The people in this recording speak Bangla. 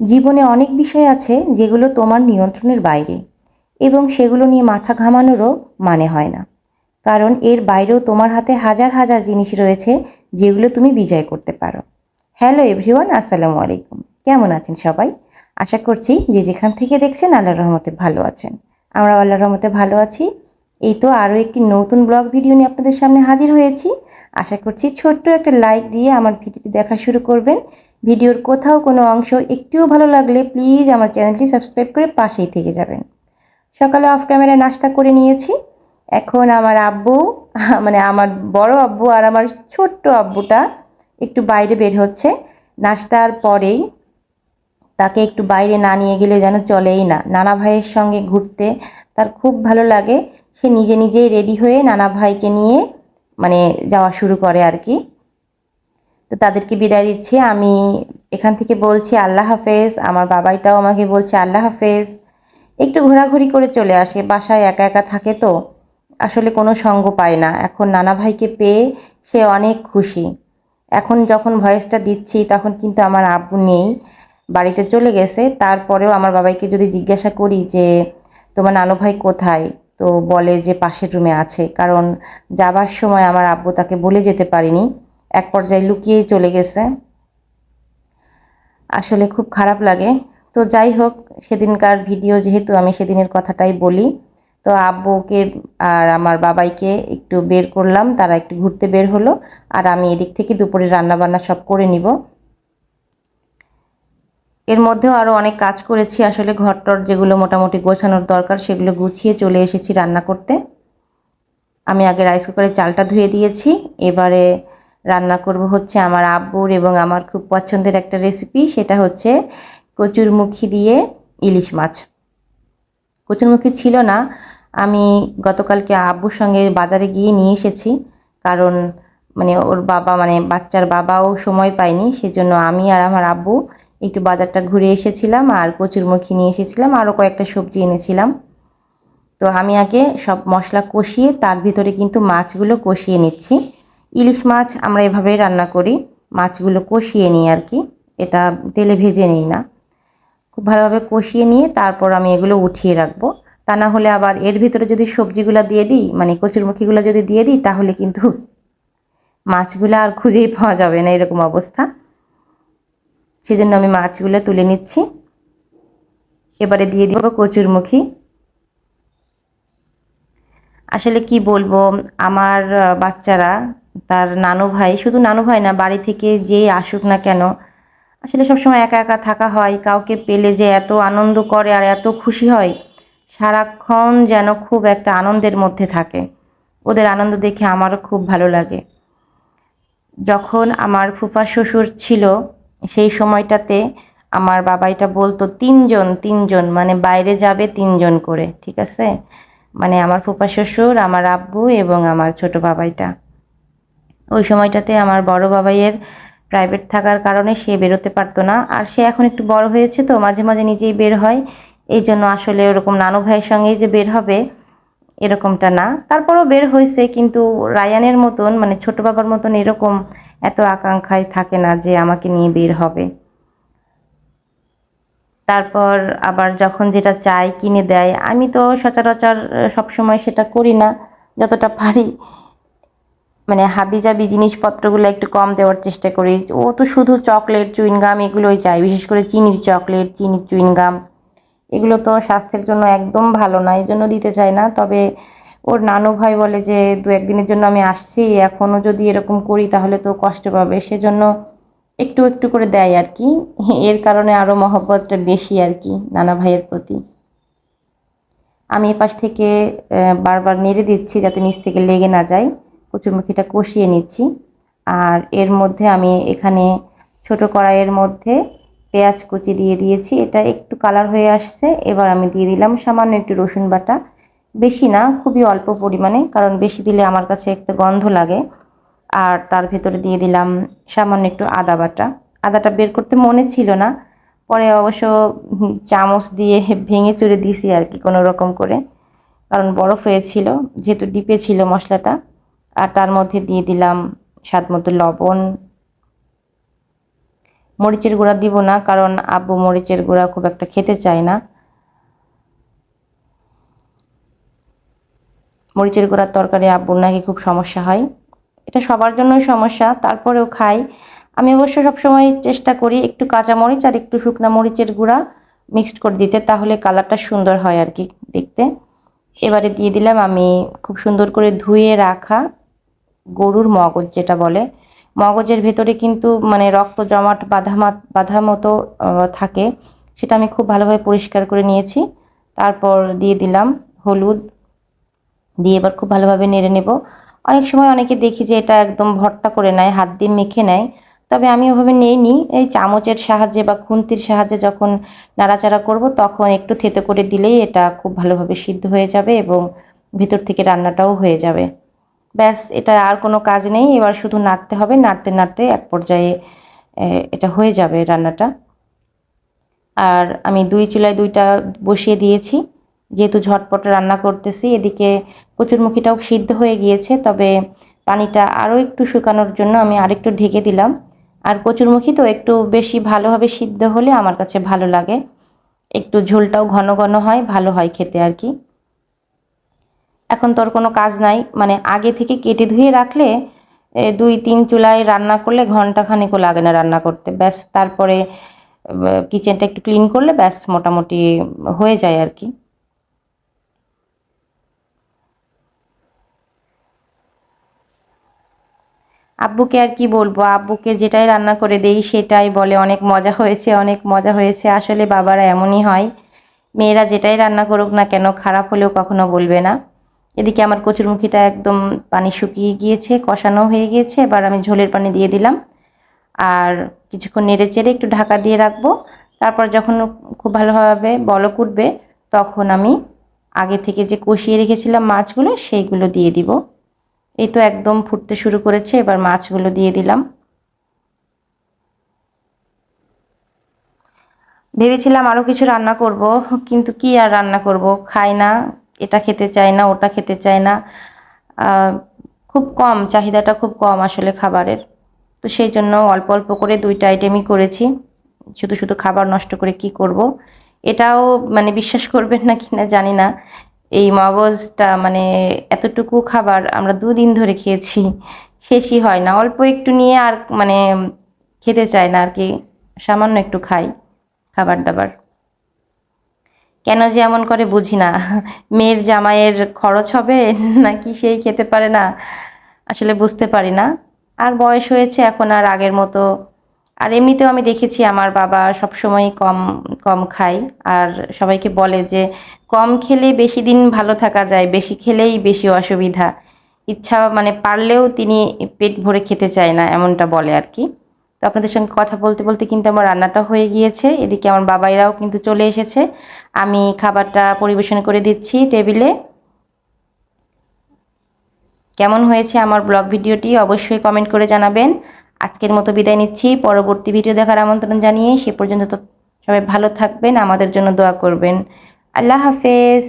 জীবনে অনেক বিষয় আছে যেগুলো তোমার নিয়ন্ত্রণের বাইরে এবং সেগুলো নিয়ে মাথা ঘামানোরও মানে হয় না। কারণ এর বাইরেও তোমার হাতে হাজার হাজার জিনিস রয়েছে যেগুলো তুমি বিজয় করতে পারো। হ্যালো এভরিওয়ান, আসসালামু আলাইকুম। কেমন আছেন সবাই? আশা করছি যে যেখান থেকে দেখছেন আল্লাহর রহমতে ভালো আছেন। আমরা আল্লাহর রহমতে ভালো আছি। এই তো আরও একটি নতুন ব্লগ ভিডিও নিয়ে আপনাদের সামনে হাজির হয়েছি। আশা করছি ছোট্ট একটা লাইক দিয়ে আমার ভিডিওটি দেখা শুরু করবেন। ভিডিওর কোথাও কোনো অংশ একটুও ভালো লাগলে প্লিজ আমার চ্যানেলটি সাবস্ক্রাইব করে পাশেই থেকে যাবেন। সকালে অফ ক্যামেরায় নাস্তা করে নিয়েছি। এখন আমার আব্বু মানে আমার বড় আব্বু আর আমার ছোট্ট আব্বুটা একটু বাইরে বের হচ্ছে। নাস্তার পরেই তাকে একটু বাইরে না নিয়ে গেলে যেন চলেই না। নানা ভাইয়ের সঙ্গে ঘুরতে তার খুব ভালো লাগে। সে নিজে নিজেই রেডি হয়ে নানা ভাইকে নিয়ে মানে যাওয়া শুরু করে আর কি। তো তাদেরকে বিদায় দিচ্ছি। আমি এখান থেকে বলছি, আল্লাহ হাফেজ। আমার বাবাইটাও আমাকে বলছে, আল্লাহ হাফেজ। একটু ঘোরাঘুরি করে চলে আসে, বাসায় একা একা থাকে তো। আসলে কোনো সঙ্গ পায় না। এখন নানা ভাইকে পেয়ে সে অনেক খুশি। এখন যখন ভয়েসটা দিচ্ছি, তখন কিন্তু আমার আব্বু নেই, বাড়িতে চলে গেছে। তারপরেও আমার বাবাইকে যদি জিজ্ঞাসা করি যে, তোমার নানু ভাই কোথায়? তো বলে যে, পাশের রুমে আছে। কারণ যাবার সময় আমার আব্বু তাকে বলে যেতে পারিনি। এক পর্যায়ে লুকিয়েই চলে গেছে। আসলে খুব খারাপ লাগে। তো যাই হোক, সেদিনকার ভিডিও যেহেতু আমি সেদিনের কথাটাই বলি, তো আব্বুকে আর আমার বাবাইকে একটু বের করলাম, তারা একটু ঘুরতে বের হলো, আর আমি এদিক থেকে দুপুরে রান্নাবান্না সব করে নিব। এর মধ্যেও আরও অনেক কাজ করেছি, আসলে ঘরটর যেগুলো মোটামুটি গোছানোর দরকার সেগুলো গুছিয়ে চলে এসেছি রান্না করতে। আমি আগে রাইস কুকারে চালটা ধুয়ে দিয়েছি, এবারে রান্না করব হচ্ছে আমার আব্বুর এবং আমার খুব পছন্দের একটা রেসিপি সেটা হচ্ছে কচুরমুখী দিয়ে ইলিশ মাছ। কচুরমুখী ছিল না, আমি গতকালকে আব্বুর সঙ্গে বাজারে গিয়ে নিয়ে এসেছি, কারণ মানে ওর বাবা মানে বাচ্চার বাবাও সময় পায়নি, সেজন্য আমি আর আমার আব্বু একটু বাজারটা ঘুরে এসেছিলাম আর কচুরমুখী নিয়ে এসেছিলাম, আরও কয়েকটা সবজি এনেছিলাম। তো আমি আগে সব মশলা কষিয়ে তার ভিতরে কিন্তু মাছগুলো কষিয়ে নিচ্ছি। ইলিশ মাছ আমরা এভাবেই রান্না করি, মাছগুলো কষিয়ে নিই আর কি। এটা তেলে ভেজে নিই না। খুব ভালোভাবে কষিয়ে নিয়ে তারপর আমি এগুলো উঠিয়ে রাখব। তা না হলে আবার এর ভিতরে যদি সবজিগুলো দিয়ে দিই মানে কচুরমুখীগুলো যদি দিয়ে দিই, তাহলে কিন্তু মাছগুলো আর খুঁজেই পাওয়া যাবে না এরকম অবস্থা। সেজন্য আমি মাছগুলো তুলে নিচ্ছি। এবারে দিয়ে দিব কচুরমুখী। আসলে কি বলব, আমার বাচ্চারা তার নানু ভাই, শুধু নানু ভাই না, বাড়ি থেকে যে আসুক না কেন, আসলে সবসময় একা একা থাকা হয়, কাউকে পেলে যে এত আনন্দ করে আর এত খুশি হয়, সারাক্ষণ যেন খুব একটা আনন্দের মধ্যে থাকে। ওদের আনন্দ দেখে আমারও খুব ভালো লাগে। যখন আমার ফুফা শ্বশুর ছিল, সেই সময়টাতে আমার বাবা এটা বলতো, তিনজন তিনজন মানে বাইরে যাবে তিনজন করে ঠিক আছে? মানে আমার ফুফা শ্বশুর, আমার আব্বু এবং আমার ছোট বাবাইটা ওই সময়টাতে আমার বড় বাবাইয়ের প্রাইভেট থাকার কারণে সে বেরোতে পারতো না। আর সে এখন একটু বড় হয়েছে তো মাঝে মাঝে নিজেই বের হয়। এই জন্য আসলে ওরকম নানু ভাইয়ের সঙ্গেই যে বের হবে, এরকমটা না। তারপরও বের হয়েছে কিন্তু রায়ানের মতন মানে ছোট বাবার মতন এরকম এত আকাঙ্ক্ষায় থাকে না যে আমাকে নিয়ে বের হবে। তারপর আবার যখন যেটা চাই কিনে দেয়, আমি তো সচরাচর সবসময় সেটা করি না, যতটা পারি। মানে হাবিজাবি জিনিসপত্রগুলো একটু কম দেওয়ার চেষ্টা করি। ও তো শুধু চকলেট, চুইনগাম এগুলোই চাই বিশেষ করে চিনির চকলেট, চিনির চুইনগাম। এগুলো তো স্বাস্থ্যের জন্য একদম ভালো না, এই জন্য দিতে চাই না। তবে ওর নানু ভাই বলে যে, দু একদিনের জন্য আমি আসছি এখনও যদি এরকম করি তাহলে তো কষ্ট পাবে। সেজন্য একটু একটু করে দেয় আর কি। এর কারণে আরও মহব্বতটা বেশি আর কি নানা ভাইয়ের প্রতি। আমি এপাশ থেকে বারবার নেড়ে দিচ্ছি যাতে নিচ থেকে লেগে না যায়। কচুরমুখিটা কষিয়ে নিচ্ছি। আর এর মধ্যে আমি এখানে ছোট কড়াইয়ের মধ্যে পেঁয়াজ কুচি দিয়ে দিয়েছি। এটা একটু কালার হয়ে আসছে। এবার আমি দিয়ে দিলাম সামান্য একটু রসুন বাটা। বেশি না, খুবই অল্প পরিমাণে, কারণ বেশি দিলে আমার কাছে একটা গন্ধ লাগে। আর তার ভেতরে দিয়ে দিলাম সামান্য একটু আদা বাটা। আদাটা বের করতে মনে ছিল না। পরে অবশ্য চামচ দিয়ে ভেঙে চুরে দিছি আর কি কোনো রকম করে। কারণ বরফ হয়েছিল, যেহেতু ডিপে ছিল মশলাটা। আর তার মধ্যে দিয়ে দিলাম স্বাদ মতো লবণ। মরিচের গুঁড়া দিব না, কারণ আব্বু মরিচের গুঁড়া খুব একটা খেতে চায় না। মরিচের গুঁড়ার তরকারি আব্বুর নাকি খুব সমস্যা হয়। এটা সবার জন্যই সমস্যা, তারপরেও খাই। আমি অবশ্য সবসময় চেষ্টা করি একটু কাঁচা মরিচ আর একটু শুকনা মরিচের গুঁড়া মিক্সড করে দিতে, তাহলে কালারটা সুন্দর হয় আর কি দেখতে। এবারে দিয়ে দিলাম আমি খুব সুন্দর করে ধুয়ে রাখা গরুর মগজ যেটা বলে, মগজের ভেতরে কিন্তু মানে রক্ত জমাট বাঁধা বাঁধা মতো থাকে। সেটা আমি খুব ভালোভাবে পরিষ্কার করে নিয়েছি। তারপর দিয়ে দিলাম হলুদ। দিয়ে এবার খুব ভালোভাবে নেড়ে নেব। অনেক সময় অনেকে দেখি যে এটা একদম ভর্তা করে নেয়, হাত দিয়ে মেখে নেয়। তবে আমি ওভাবে নিই এই চামচের সাহায্যে বা খুন্তির সাহায্যে যখন নাড়াচাড়া করব, তখন একটু থেতে করে দিলেই এটা খুব ভালোভাবে সিদ্ধ হয়ে যাবে এবং ভিতর থেকে রান্নাটাও হয়ে যাবে। ব্যাস, এটা আর কোনো কাজ নেই। এবার শুধু নাড়তে হবে। নাড়তে নাড়তে এক পর্যায়ে এটা হয়ে যাবে রান্নাটা। আর আমি দুই চুলায় দুইটা বসিয়ে দিয়েছি। যেহেতু ঝটপট রান্না করতেছি, এদিকে কচুরমুখিটাও সিদ্ধ হয়ে গিয়েছে, তবে পানিটা আরও একটু শুকানোর জন্য আমি আরেকটু ঢেকে দিলাম। আর কচুরমুখী তো একটু বেশি ভালোভাবে সিদ্ধ হলে আমার কাছে ভালো লাগে। একটু ঝোলটাও ঘন ঘন হয়, ভালো হয় খেতে আর কি। এখন তোর কোনো কাজ নাই। মানে আগে থেকে কেটে ধুয়ে রাখলে দুই, তিন চুলায় রান্না করলে ঘণ্টা খানিকও লাগে না রান্না করতে। ব্যাস, তারপরে কিচেনটা একটু ক্লিন করলে ব্যাস মোটামুটি হয়ে যায় আর কি। আব্বুকে আর কি বলব? আব্বুকে যেটাই রান্না করে দেই, সেটাই বলে অনেক মজা হয়েছে, অনেক মজা হয়েছে। আসলে বাবারা এমনই হয়। মেয়েরা যেটাই রান্না করুক না কেন, খারাপ হলেও কখনো বলবে না। এদিকে আমার কচুরমুখিটা একদম পানি শুকিয়ে গিয়েছে, কষানো হয়ে গিয়েছে। এবার আমি ঝোলের পানি দিয়ে দিলাম। আর কিছুক্ষণ নেড়ে চেড়ে একটু ঢাকা দিয়ে রাখব। তারপর যখন খুব ভালোভাবে বলক উঠবে, তখন আমি আগে থেকে যে কষিয়ে রেখেছিলাম মাছগুলো, সেইগুলো দিয়ে দিব। এই তো একদম ফুটতে শুরু করেছে, এবার মাছগুলো দিয়ে দিলাম। ভেবেছিলাম আরও কিছু রান্না করব, কিন্তু কি আর রান্না করব? খাই না। এটা খেতে চায় না, ওটা খেতে চায় না। খুব কম, চাহিদাটা খুব কম আসলে খাবারের। তো সেই জন্য অল্প অল্প করে দুইটা আইটেমই করেছি। শুধু শুধু খাবার নষ্ট করে কি করব? এটাও মানে বিশ্বাস করবেন না কিনা জানি না। এই মগজটা মানে এতটুকু খাবার আমরা দুদিন ধরে খেয়েছি, শেষই হয় না। অল্প একটু নিয়ে আর মানে খেতে চায় না আর কি। সামান্য একটু খাই খাবার দাবার। কেন যে এমন করে বুঝি না। মেয়ের জামাইয়ের খরচ হবে নাকি সেই খেতে পারে না? আসলে বুঝতে পারি না। আর বয়স হয়েছে এখন আর আগের মতো। আর এমনিতেও আমি দেখেছি আমার বাবা সবসময় কম কম খায়। আর সবাইকে বলে যে কম খেলে বেশি দিন ভালো থাকা যায়, বেশি খেলেই বেশি অসুবিধা। ইচ্ছা মানে পারলেও তিনি পেট ভরে খেতে চায় না, এমনটা বলে আর কি। তো আপনাদের সঙ্গে কথা বলতে বলতে কিন্তু আমার রান্নাটা হয়ে গিয়েছে। এদিকে আমার বাবাইরাও কিন্তু চলে এসেছে। আমি খাবারটা পরিবেশন করে দিচ্ছি টেবিলে। কেমন হয়েছে আমার ব্লগ ভিডিওটি অবশ্যই কমেন্ট করে জানাবেন। আজকের মতো বিদায় নিচ্ছি। পরবর্তী ভিডিও দেখার আমন্ত্রণ জানিয়ে সে পর্যন্ত তো সবাই ভালো থাকবেন, আমাদের জন্য দোয়া করবেন। আল্লাহ হাফেজ।